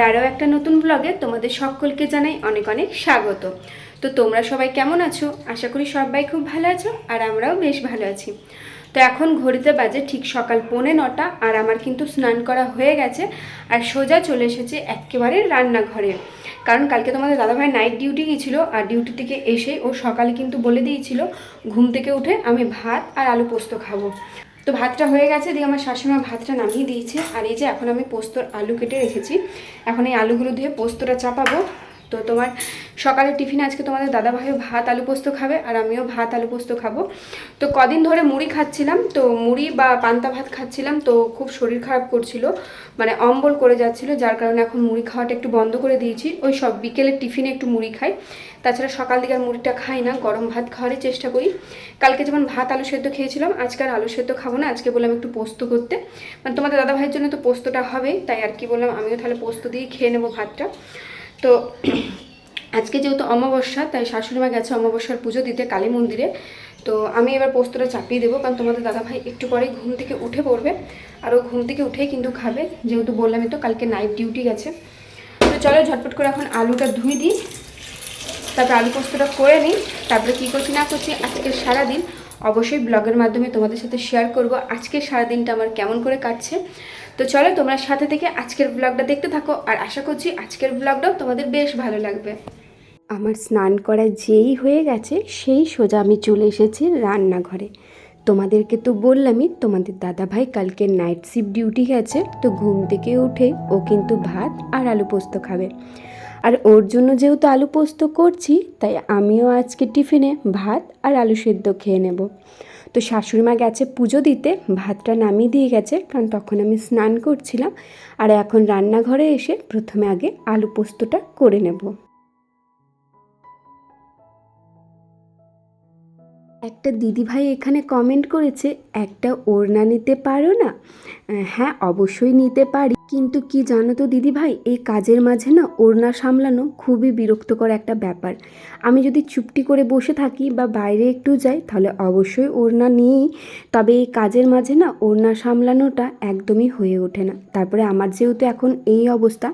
আমার আরও একটা নতুন ব্লগে তোমাদের সকলকে জানাই অনেক অনেক স্বাগত। তো তোমরা সবাই কেমন আছো? আশা করি সবাই খুব ভালো আছো আর আমরাও বেশ ভালো আছি। তো এখন ঘড়িতে বাজে ঠিক সকাল পৌনে নটা আর আমার কিন্তু স্নান করা হয়ে গেছে আর সোজা চলে এসেছে একেবারে রান্নাঘরে। কারণ কালকে তোমাদের দাদাভাই নাইট ডিউটি গিয়েছিল আর ডিউটি থেকে এসে ও সকালে কিন্তু বলে দিয়েছিল, ঘুম থেকে উঠে আমি ভাত আর আলু পোস্ত খাব। তো ভাতটা হয়ে গেছে দিয়ে আমার শাশুড়িমা ভাতটা নামিয়ে দিয়েছে। আর এই যে এখন আমি পোস্তর আলু কেটে রেখেছি। এখন এই আলুগুলো দিয়ে পোস্তটা চাপাবো। তো তোমার সকালে টিফিন আজকে তোমাদের দাদা ভাইও ভাত, আলু পোস্ত খাবে আর আমিও ভাত, আলু পোস্ত খাব। তো কদিন ধরে মুড়ি খাচ্ছিলাম, তো মুড়ি বা পান্তা ভাত খাচ্ছিলাম, তো খুব শরীর খারাপ করছিল মানে অম্বল করে যাচ্ছিল, যার কারণে এখন মুড়ি খাওয়াটা একটু বন্ধ করে দিয়েছি। ওই সব বিকেলের টিফিনে একটু মুড়ি খাই। তাছাড়া সকাল দিকে আর মুড়িটা খাই না, গরম ভাত খাওয়ারই চেষ্টা করি। কালকে যেমন ভাত, আলু সেদ্ধ খেয়েছিলাম, আজকে আর আলু সেদ্ধ খাব না, আজকে বললাম একটু পোস্ত করতে। মানে তোমাদের দাদা ভাইয়ের জন্য তো পোস্তটা হবেই, তাই আর কি বললাম, আমিও তাহলে পোস্ত দিয়ে খেয়ে নেব ভাতটা। তো আজকে যেহেতু অমাবস্যা, তাই শাশুড়িমা গেছে অমাবস্যার পুজো দিতে কালী মন্দিরে। তো আমি এবার পোস্তটা চাপিয়ে দেবো, কারণ তোমাদের দাদাভাই একটু পরে ঘুম থেকে উঠে পড়বে। আর ও ঘুম থেকে উঠেই কিন্তু খাবে। যেহেতু বললামই তো কালকে নাইট ডিউটি গেছে। তো চলো ঝটপট করে এখন আলুটা ধুই দিই। তারপর আলু পোস্তটা করে নিই। তারপরে কী করছি না করছি, আজকে সারাদিন অবশ্যই ব্লগের মাধ্যমে তোমাদের সাথে শেয়ার করব। আজকের সারাদিনটা আমার কেমন করে কাটছে। তো চলো, তোমরা সাথে থেকে আজকের ব্লগটা দেখতে থাকো, আর আশা করছি আজকের ব্লগটাও তোমাদের বেশ ভালো লাগবে। আমার স্নান করা যেই হয়ে গেছে, সেই সোজা আমি চলে এসেছি রান্নাঘরে। তোমাদেরকে তো বললামই, তোমাদের দাদাভাই কালকে নাইট শিফট ডিউটি গেছে, তো ঘুম থেকে উঠে ও কিন্তু ভাত আর আলু পোস্ত খাবে। আর ওর জন্য যেহেতু আলু পোস্ত করছি, তাই আমিও আজকে টিফিনে ভাত আর আলু সেদ্ধ খেয়ে নেব। তো শাশুড়িমা গেছে পুজো দিতে, ভাতটা নামিয়ে দিয়ে গেছে, কারণ তখন আমি স্নান করছিলাম। আর এখন রান্নাঘরে এসে প্রথমে আগে আলু পোস্তটা করে নেব। একটা দিদিভাই এখানে কমেন্ট করেছে, একটা ওড়না নিতে পারো না? হ্যাঁ অবশ্যই নিতে পারি। কিন্তু কি জানো তো দিদিভাই, এই কাজের মাঝে না ওড়না সামলানো খুবই বিরক্তকর একটা ব্যাপার। আমি যদি চুপটি করে বসে থাকি বা বাইরে একটু যাই, তাহলে অবশ্যই ওড়না নিয়েই, তবে এই কাজের মাঝে না ওড়না সামলানোটা একদমই হয়ে ওঠে না। তারপরে আমার যেহেতু এখন এই অবস্থা,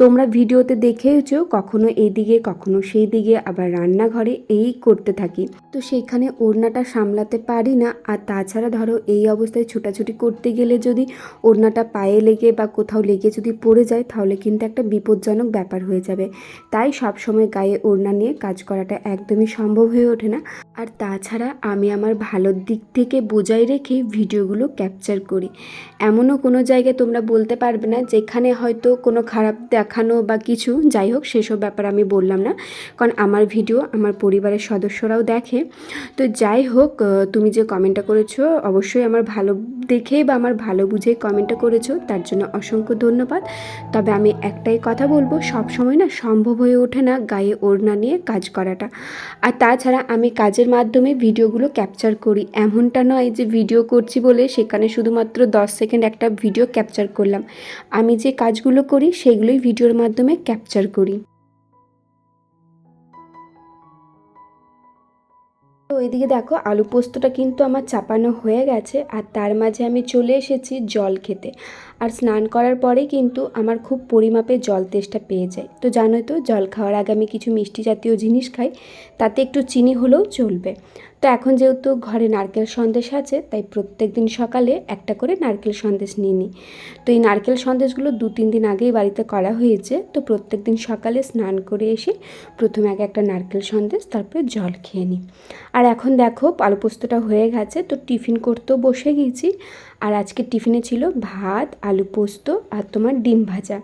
তোমরা ভিডিওতে দেখেওছো কখনো এইদিকে কখনো সেই দিকে আবার রান্নাঘরে এই করতে থাকি। তো সেইখানে ওড়নাটা সামলাতে পারি না। আর তাছাড়া ধরো এই অবস্থায় ছোটাছুটি করতে গেলে যদি ওড়নাটা পায়ে লেগে বা কোথাও লেগে যদি পড়ে যায়, তাহলে কিন্তু একটা বিপজ্জনক ব্যাপার হয়ে যাবে। তাই সব সময় গায়ে ওড়না নিয়ে কাজ করাটা একদমই সম্ভব হয়ে ওঠে না। আর তাছাড়া আমি আমার ভালোর দিক থেকে বজায় রেখে ভিডিওগুলো ক্যাপচার করি। এমনও কোনো জায়গায় তোমরা বলতে পারবে না যেখানে হয়তো কোনো খারাপ দেখানো বা কিছু, যাই হোক সেসব ব্যাপার আমি বললাম না। কারণ আমার ভিডিও, আমার পরিবারের সদস্যরাও দেখে। তো যাই হোক তুমি যে কমেন্টটা করেছ, অবশ্যই আমার ভালো দেখেই বা আমার ভালো বুঝে কমেন্টটা করেছ, তার জন্য অসংখ্য ধন্যবাদ। তবে আমি একটাই কথা বলব, সব সময় না সম্ভব হয়ে ওঠে না গায়ে ওড়না নিয়ে কাজ করাটা। আর তাছাড়া আমি কাজের মাধ্যমে ভিডিওগুলো ক্যাপচার করি। এমনটা নয় যে ভিডিও করছি বলে সেখানে শুধুমাত্র দশ সেকেন্ড একটা ভিডিও ক্যাপচার করলাম। আমি যে কাজগুলো করি, সেগুলোই ভিডিওর মাধ্যমে ক্যাপচার করি। তো এদিকে দেখো আলু পোস্তটা কিন্তু আমার চাপানো হয়ে গেছে আর তার মাঝে আমি চলে এসেছি জল খেতে। আর স্নান করার পরে কিন্তু আমার খুব পরিমাপে জল তেষ্টা পেয়ে যায়। তো জানোই তো, জল খাওয়ার আগে আমি কিছু মিষ্টি জাতীয় জিনিস খাই, তাতে একটু চিনি হলেও চলবে। তো এখন যেহেতু ঘরে নারকেল সন্দেশ আছে, তাই প্রত্যেক দিন সকালে একটা করে নারকেল সন্দেশ নিয়ে নিই। তো এই নারকেল সন্দেশগুলো দু তিন দিন আগেই বাড়িতে করা হয়েছে, তো প্রত্যেক দিন সকালে স্নান করে এসে প্রথমে আগে একটা নারকেল সন্দেশ, তারপরে জল খেয়ে নিই। আর এখন দেখো আলু পোস্তটা হয়ে গেছে, তো টিফিন করতেও বসে গিয়েছি আর আজকে টিফিনে ছিল ভাত আলু পোস্ত আর তোমার ডিম ভাজা।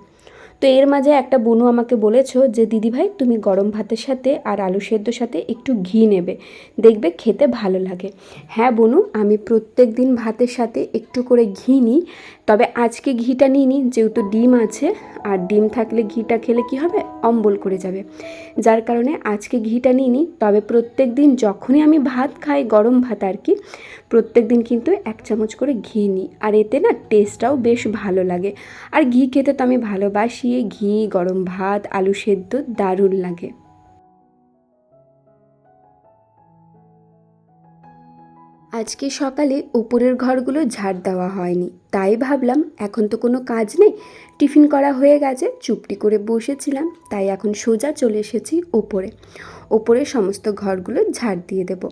তো এর মাঝে একটা বনু আমাকে বলেছ যে দিদিভাই তুমি গরম ভাতের সাথে আর আলু সেদ্ধর সাথে একটু ঘি নেবে। দেখবে খেতে ভালো লাগে। হ্যাঁ বনু, আমি প্রত্যেক দিন ভাতের সাথে একটু করে ঘি নিই, তবে আজকে ঘিটা নিইনি, যেহেতু ডিম আছে, আর ডিম থাকলে ঘিটা খেলে কি হবে? অম্বল করে যাবে। যার কারণে আজকে ঘিটা নিইনি, তবে প্রত্যেক দিন যখনই আমি ভাত খাই, গরম ভাত আর কি, প্রত্যেক দিন কিন্তু এক চামচ করে ঘি নিই। আর এতে না টেস্টটাও বেশ ভালো লাগে। আর ঘি খেতে তো আমি ভালোবাসি এই ঘি, গরম ভাত, আলু সেদ্ধ দারুণ লাগে। আজকে সকালে উপরের ঘরগুলো ঝাড় দেওয়া হয়নি। তাই ভাবলাম, এখন তো কোনো কাজ নেই। টিফিন করা হয়ে গেছে, চুপটি করে বসেছিলাম, তাই এখন সোজা চলে এসেছি ওপরে ওপরে সমস্ত ঘরগুলো ঝাড় দিয়ে দেব।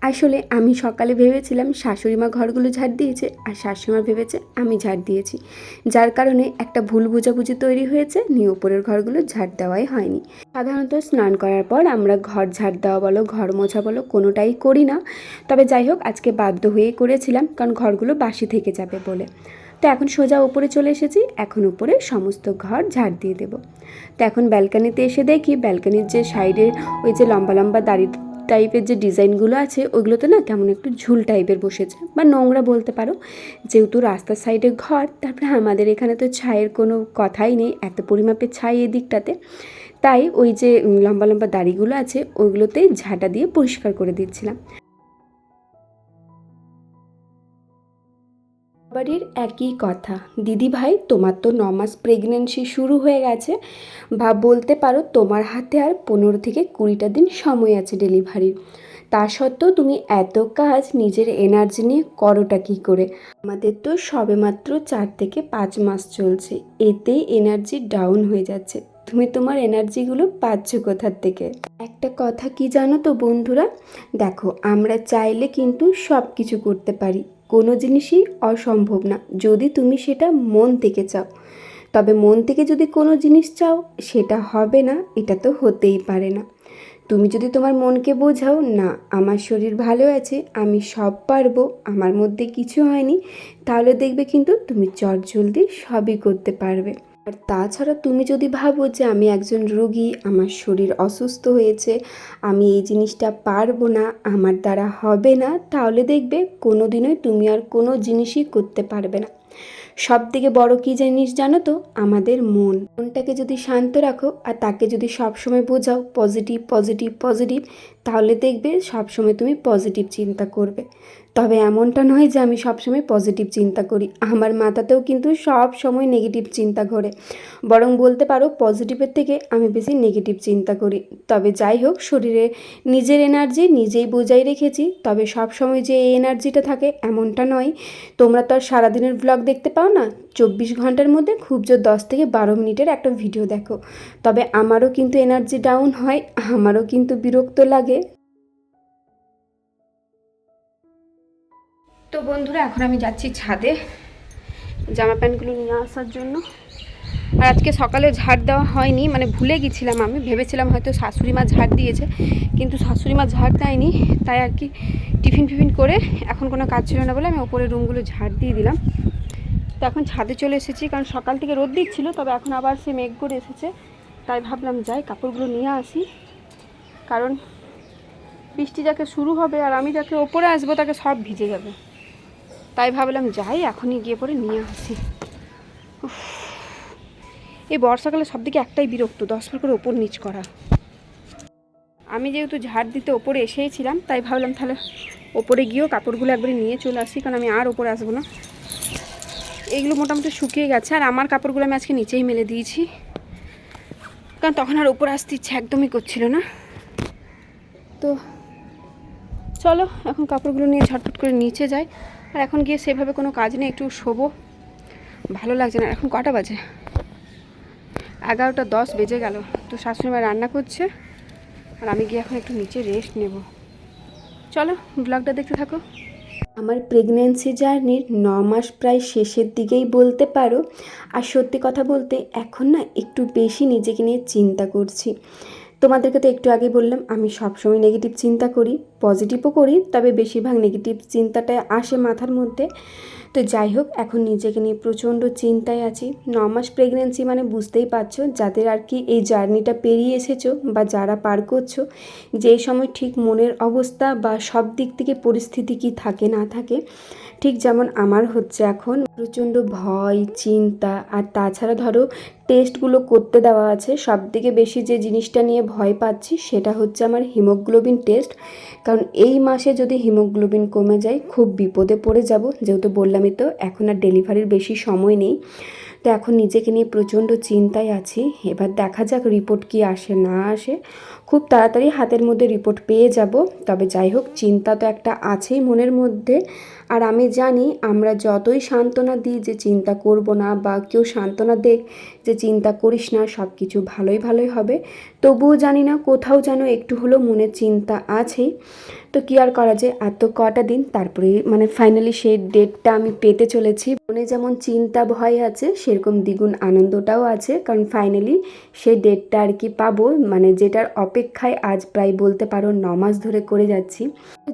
আসলে আমি সকালে ভেবেছিলাম শাশুড়িমা ঘরগুলো ঝাড় দিয়েছে আর শাশুড়িমা ভেবেছে আমি ঝাড় দিয়েছি। যার কারণে একটা ভুল বোঝাবুঝি তৈরি হয়েছে, নিয়ে ওপরের ঘরগুলো ঝাড় দেওয়াই হয়নি। সাধারণত স্নান করার পর আমরা ঘর ঝাড় দেওয়া বলো, ঘর মোছা বলো, কোনোটাই করি না। তবে যাই হোক, আজকে বাধ্য হয়েই করেছিলাম, কারণ ঘরগুলো বাসি থেকে যাবে বলে। তো এখন সোজা উপরে চলে এসেছি, এখন উপরে সমস্ত ঘর ঝাড় দিয়ে দেব। তো এখন ব্যালকানিতে এসে দেখি, ব্যালকানির যে সাইডের ওই যে লম্বা লম্বা দাড়ি টাইপের যে ডিজাইনগুলো আছে, ওইগুলোতে না কেমন একটু ঝুল টাইপের বসেছে, বা নোংরা বলতে পারো। যেহেতু রাস্তার সাইডে ঘর, তারপরে আমাদের এখানে তো ছাইয়ের কোনো কথাই নেই, এত পরিমাপের ছাই এই দিকটাতে তাই ওই যে লম্বা লম্বা দাড়িগুলো আছে ওইগুলোতেই ঝাঁটা দিয়ে পরিষ্কার করে দিচ্ছিলাম। বাড়ির একই কথা। দিদি ভাই তোমার তো ন মাস প্রেগনেন্সি শুরু হয়ে গেছে। বা বলতে পারো তোমার হাতে আর পনেরো থেকে কুড়িটা দিন সময় আছে ডেলিভারির তা সত্ত্বেও তুমি এত কাজ, নিজের এনার্জি নিয়ে করোটা কী করে? আমাদের তো সবেমাত্র চার থেকে পাঁচ মাস চলছে। এতেই এনার্জি ডাউন হয়ে যাচ্ছে। তুমি তোমার এনার্জিগুলো পাচ্ছ কোথার থেকে? একটা কথা কি জানো তো বন্ধুরা? দেখো, আমরা চাইলে কিন্তু সব কিছু করতে পারি। কোনো জিনিসই অসম্ভব না। যদি তুমি সেটা মন থেকে চাও, তবে মন থেকে যদি কোনো জিনিস চাও, সেটা হবে না, এটা তো হতেই পারে না। তুমি যদি তোমার মনকে বোঝাও, না, আমার শরীর ভালো আছে, আমি সব পারব, আমার মধ্যে কিছু হয়নি, তাহলে দেখবে কিন্তু তুমি চট জলদি সবই করতে পারবে। আর তাছাড়া তুমি যদি ভাবো যে আমি একজন রোগী, আমার শরীর অসুস্থ হয়েছে, আমি এই জিনিসটা পারব না, আমার দ্বারা হবে না, তাহলে দেখবে কোনো দিনই তুমি আর কোনো জিনিসই করতে পারবে না। সব থেকে বড় কী জিনিস জানো তো? আমাদের মন। মনটাকে যদি শান্ত রাখো আর তাকে যদি সবসময় বোঝাও পজিটিভ পজিটিভ পজিটিভ, তাহলে দেখবে সবসময় তুমি পজিটিভ চিন্তা করবে। তবে এমনটা নয় যে আমি সবসময় পজিটিভ চিন্তা করি। আমার মাথাতেও কিন্তু সব সময় নেগেটিভ চিন্তা ঘোরে। বরং বলতে পারো পজিটিভের থেকে আমি বেশি নেগেটিভ চিন্তা করি। তবে যাই হোক, শরীরে নিজের এনার্জি নিজেই বোঝাই রেখেছি। তবে সব সময় যে এই এনার্জিটা থাকে, এমনটা নয়। তোমরা তো আর সারাদিনের ব্লগ দেখতে পাও না? চব্বিশ ঘণ্টার মধ্যে খুব জোর দশ থেকে বারো মিনিটের একটা ভিডিও দেখো। তবে আমারও কিন্তু এনার্জি ডাউন হয়, আমারও কিন্তু বিরক্ত লাগে। তো বন্ধুরা, এখন আমি যাচ্ছি ছাদে জামা প্যান্টগুলো নিয়ে আসার জন্য। আর আজকে সকালে ঝাড় দেওয়া হয়নি মানে ভুলে গেছিলাম আমি, ভেবেছিলাম হয়তো শাশুড়ি মা ঝাড় দিয়েছে, কিন্তু শাশুড়ি মা ঝাড় দেয়নি, তাই আর কি টিফিন ফিফিন করে এখন কোনো কাজ ছিল না বলে আমি ওপরে রুমগুলো ঝাড় দিয়ে দিলাম। তো এখন ছাদে চলে এসেছি, কারণ সকাল থেকে রোদ দিচ্ছিল, তবে এখন আবার সে মেঘ করে এসেছে, তাই ভাবলাম যাই, কাপড়গুলো নিয়ে আসি। কারণ বৃষ্টি যাকে শুরু হবে আর আমি যাকে ওপরে আসব, তাকে সব ভিজে যাবে। তাই ভাবলাম যাই, এখনই গিয়ে পরে নিয়ে আসি। এই বর্ষাকালে সব দিকে একটাই বিরক্ত, দশ ফুট করে ওপর নিচ করা। আমি যেহেতু ঝাড় দিতে ওপরে এসেইছিলাম তাই ভাবলাম তাহলে ওপরে গিয়েও কাপড়গুলো একবারে নিয়ে চলে আসি, কারণ আমি আর ওপরে আসব না। এইগুলো মোটামুটি শুকিয়ে গেছে, আর আমার কাপড়গুলো আমি আজকে নিচেই মেলে দিয়েছি। কারণ তখন আর ওপরে আসতে ইচ্ছে একদমই করছিল না। তো চলো, এখন কাপড়গুলো নিয়ে ঝটপট করে নিচে যাই। আর এখন গিয়ে সেভাবে কোনো কাজ নেই, একটু শোবো। ভালো লাগছে না। এখন কটা বাজে? এগারোটা দশ বেজে গেল। তো শাশুড়ি মা রান্না করছে। আর আমি গিয়ে এখন একটু নিচে রেস্ট নেব। চলো ব্লগটা দেখতে থাকো। আমার প্রেগনেন্সি জার্নির ন মাস প্রায় শেষের দিকেই বলতে পারো। আর সত্যি কথা বলতে, এখন না একটু বেশি নিজেকে নিয়ে চিন্তা করছি। তোমাদেরকে তো একটু আগে বললাম, আমি সবসময় নেগেটিভ চিন্তা করি পজিটিভও করি, তবে বেশিরভাগ নেগেটিভ চিন্তাটাই আসে মাথার মধ্যে। তো যাই হোক, এখন নিজেকে নিয়ে প্রচণ্ড চিন্তায় আছি। ন মাস প্রেগনেন্সি মানে বুঝতেই পারছ, যাদের আর কি এই জার্নিটা পেরিয়ে এসেছ বা যারা পার করছ, যেই সময় ঠিক মনের অবস্থা বা সব দিক থেকে পরিস্থিতি কি থাকে না থাকে ঠিক যেমন আমার হচ্ছে এখন প্রচণ্ড ভয়, চিন্তা, আর তাছাড়া ধরো টেস্টগুলো করতে দেওয়া আছে সব থেকে বেশি যে জিনিসটা নিয়ে ভয় পাচ্ছি সেটা হচ্ছে আমার হিমোগ্লোবিন টেস্ট কারণ এই মাসে যদি হিমোগ্লোবিন কমে যায় খুব বিপদে পড়ে যাব, যেহেতু বললামই তো এখন আর ডেলিভারির বেশি সময় নেই, তো এখন নিজেকে নিয়ে প্রচণ্ড চিন্তায় আছি, এবার দেখা যাক রিপোর্ট কি আসে না আসে, খুব তাড়াতাড়ি হাতের মধ্যে রিপোর্ট পেয়ে যাব, তবে যাই হোক চিন্তা তো একটা আছেই মনের মধ্যে আর আমি জানি আমরা যতই সান্ত্বনা দিই যে চিন্তা করব না বা কেউ সান্ত্বনা দেখ যে চিন্তা করিস না সব কিছু ভালোই ভালোই হবে। তবুও জানি না কোথাও যেন একটু হলেও মনে চিন্তা আছেই তো কী আর করা যায়? আর তো কটা দিন তারপরে মানে ফাইনালি সেই ডেটটা আমি পেতে চলেছি। মনে যেমন চিন্তা ভয় আছে, সেরকম দ্বিগুণ আনন্দটাও আছে। কারণ ফাইনালি সেই ডেটটা আর কি পাবো মানে যেটার অপেক্ষায় আজ প্রায় বলতে পারো ন মাস ধরে করে যাচ্ছি।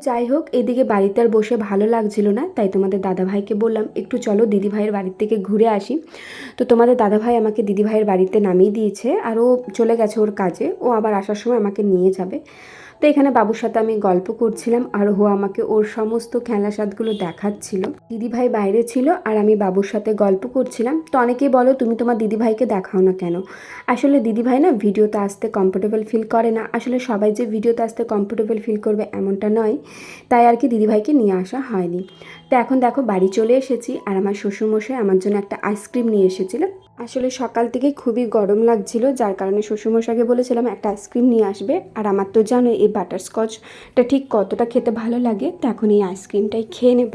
যাই হোক, এদিকে বাড়িতে আর বসে ভালো লাগছিল না, তাই তোমাদের দাদাভাইকে বললাম, একটু চলো দিদিভাইয়ের বাড়ির থেকে ঘুরে আসি। তো তোমাদের দাদাভাই আমাকে দিদিভাইয়ের বাড়িতে নামিয়ে দিয়েছে, আর ও চলে গেছে ওর কাজে, ও আবার আসার সময় আমাকে নিয়ে যাবে। তো এখানে বাবুর সাথে আমি গল্প করছিলাম আর হো আমাকে ওর সমস্ত খেলা সাদগুলো দেখাচ্ছিল। দিদিভাই বাইরে ছিল আর আমি বাবুর সাথে গল্প করছিলাম। তো অনেকেই বলো, তুমি তোমার দিদিভাইকে দেখাও না কেন? আসলে দিদিভাই না ভিডিওতে আসতে কমফোর্টেবল ফিল করে না। আসলে সবাই যে ভিডিওতে আসতে কমফোর্টেবল ফিল করবে এমনটা নয়। তাই আর কি দিদিভাইকে নিয়ে আসা হয়নি। তো এখন দেখো বাড়ি চলে এসেছি আর আমার শ্বশুরমশাই আমার জন্য একটা আইসক্রিম নিয়ে এসেছিল। আসলে সকাল থেকে খুবই গরম লাগছিল, যার কারণে শ্বশুরমশাকে বলেছিলাম একটা আইসক্রিম নিয়ে আসবে। আর আমার তো জানো এই বাটারস্কচটা ঠিক কতটা খেতে ভালো লাগে, তো এখন এই আইসক্রিমটাই খেয়ে নেব।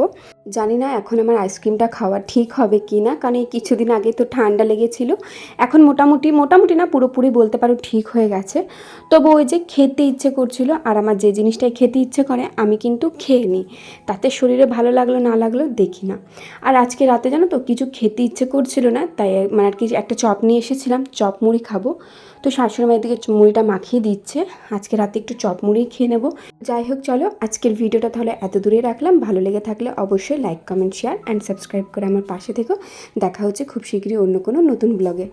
জানি না এখন আমার আইসক্রিমটা খাওয়া ঠিক হবে কি না, কারণ এই কিছুদিন আগে তো ঠান্ডা লেগেছিল। এখন মোটামুটি মোটামুটি না পুরোপুরি বলতে পারো ঠিক হয়ে গেছে। তবু ওই যে খেতে ইচ্ছে করছিল, আর আমার যে জিনিসটাই খেতে ইচ্ছে করে আমি কিন্তু খেয়ে নিই। তাতে শরীরে ভালো লাগল না লাগল দেখি না। আর আজকে রাতে জানো তো কিছু খেতে ইচ্ছে করছিল না, তাই মানে আর কি একটা চপ নিয়ে এসেছিলাম, চপ মুড়ি খাব। তো শাশুড়ি মায়ের দিকে মুড়িটা মাখিয়ে দিচ্ছে, আজকে রাতে একটু চপ মুড়ি খেয়ে নেব। যাই হোক চলো, আজকের ভিডিওটা তাহলে এত দূরে রাখলাম। ভালো লেগে থাকলে অবশ্যই like comment share and subscribe করে আমার পাশে থেকো। দেখা হচ্ছে খুব শীঘ্রই অন্য কোনো নতুন ব্লগে